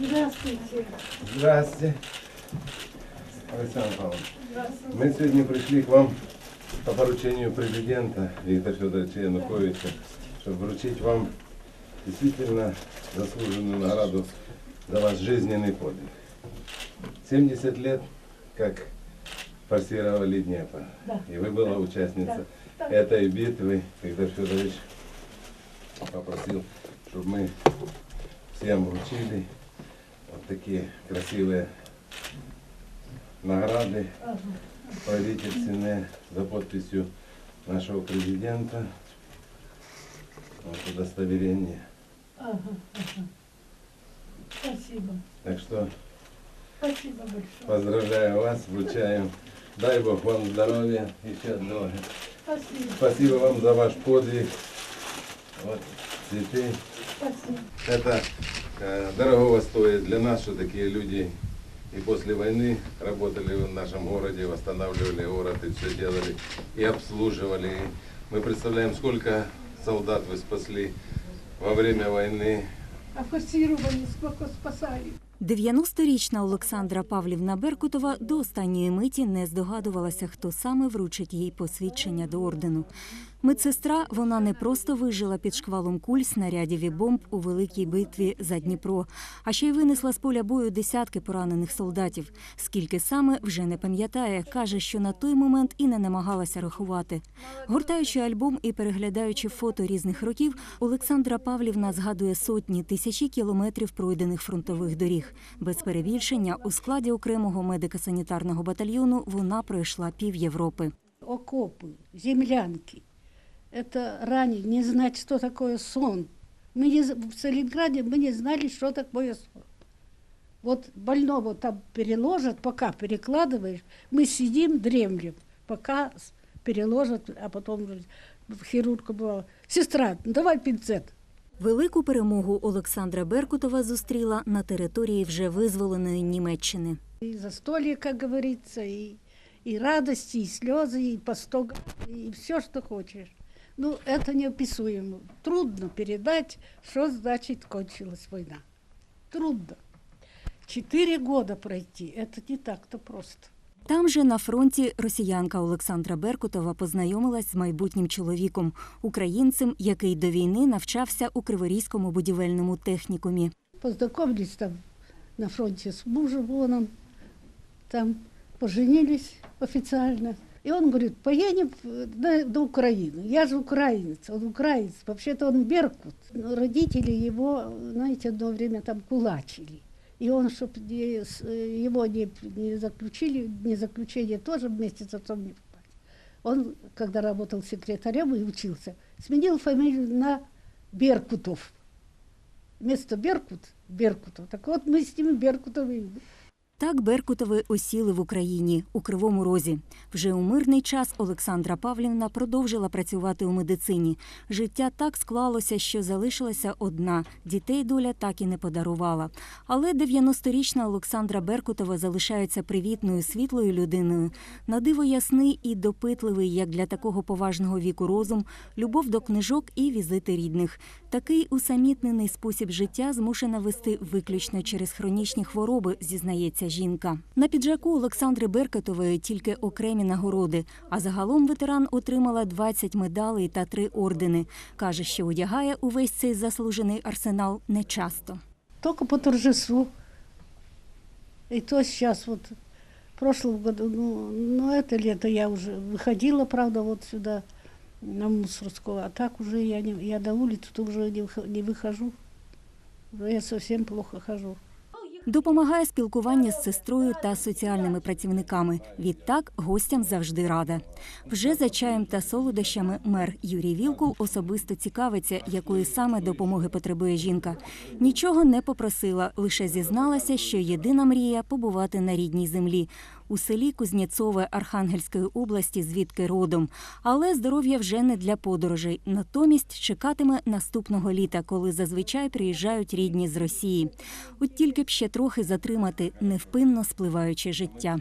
Здравствуйте. Здравствуйте. Александр Павлович, мы сегодня пришли к вам по поручению президента Виктора Федоровича Януковича, чтобы вручить вам действительно заслуженную награду за ваш жизненный подвиг. 70 лет, как форсировали Днепр, Да. и вы была участница Да. этой битвы. Виктор Федорович попросил, чтобы мы всем вручили вот такие красивые награды правительственные за подписью нашего президента. Вот удостоверение. Ага, ага. Спасибо. Так что Спасибо большое. поздравляю вас, вручаем. Дай Бог вам здоровья, еще долго. Спасибо. Спасибо вам за ваш подвиг. Вот цветы. Спасибо. Это дорогого стоит для нас, что такие люди и после войны работали в нашем городе, восстанавливали город и все делали, и обслуживали. Мы представляем, сколько солдат вы спасли во время войны. А форсировали, сколько спасали. 90-річна Олександра Павлівна Беркутова до останньої миті не здогадувалася, хто саме вручить їй посвідчення до ордену. Медсестра вона не просто вижила під шквалом куль, снарядів і бомб у великій битві за Дніпро, а ще й винесла з поля бою десятки поранених солдатів. Скільки саме вже не пам'ятає, каже, що на той момент і не намагалася рахувати. Гортаючи альбом і переглядаючи фото різних років, Олександра Павлівна згадує сотні тисячі кілометрів пройдених фронтових доріг. Без перебільшення у складі окремого медико-санітарного батальйону вона пройшла пів Європи. Окопы, землянки Это ранее не знать, что такое сон. Мы не, з- в Сталинграде мы не знали, что такое сон. Вот больного там переложат, пока перекладываешь, мы сидим, дремлем, пока с- переложат, а потом хирург бывал, сестра, ну давай пинцет. Велику перемогу Олександра Беркутова зустріла на території вже визволеної Німеччини. И застолье, как говорится, и, и радости, и слезы, и постог, и все, что хочешь. Ну, это неописуемо. Трудно передать, что значит кончилась война. Трудно. Четыре года пройти, это не так-то просто. Там же на фронті росіянка Олександра Беркутова познайомилась з майбутнім чоловіком, українцем, який до війни навчався у Криворізькому будівельному технікумі. Познакомились там на фронте с мужем, вон он, там поженились официально. И он говорит, поедем в- на, на Украину. Я же украинец, он украинец. Вообще-то он беркут. Но родители его, знаете, одно время там кулачили. И он, чтобы его не, не заключили, не заключение тоже вместе с отцом не попасть. Он, когда работал секретарем и учился, сменил фамилию на Беркутов. Вместо Беркут – Беркутов. Так вот мы с ними Беркутовы. Так Беркутови осіли в Україні у Кривому Розі. Вже у мирний час Олександра Павлівна продовжила працювати у медицині. Життя так склалося, що залишилася одна. Дітей доля так і не подарувала. Але 90-річна Олександра Беркутова залишається привітною, світлою людиною. На диво ясний і допитливий, як для такого поважного віку розум, любов до книжок і візити рідних. Такий усамітнений спосіб життя змушена вести виключно через хронічні хвороби, зізнається жінка. На піджаку Олександри Беркетової тільки окремі нагороди, а загалом ветеран отримала 20 медалей та 3 ордени. Каже, що одягає увесь цей заслужений арсенал нечасто. Только по торжеству. И то сейчас вот в прошлом году, ну, ну это лето я уже выходила, правда, вот сюда на Мусорского, а так уже я, не, я до улицы уже не, выхо- не выхожу. Уже я совсем плохо хожу. Допомагає спілкування з сестрою та соціальними працівниками. Відтак гостям завжди рада. Вже за чаєм та солодощами мер Юрій Вілкул особисто цікавиться, якої саме допомоги потребує жінка. Нічого не попросила, лише зізналася, що єдина мрія побувати на рідній землі у селі Кузнєцове Архангельської області, звідки родом. Але здоров'я вже не для подорожей. Натомість чекатиме наступного літа, коли зазвичай приїжджають рідні з Росії. От тільки б ще трохи затримати невпинно спливаюче життя.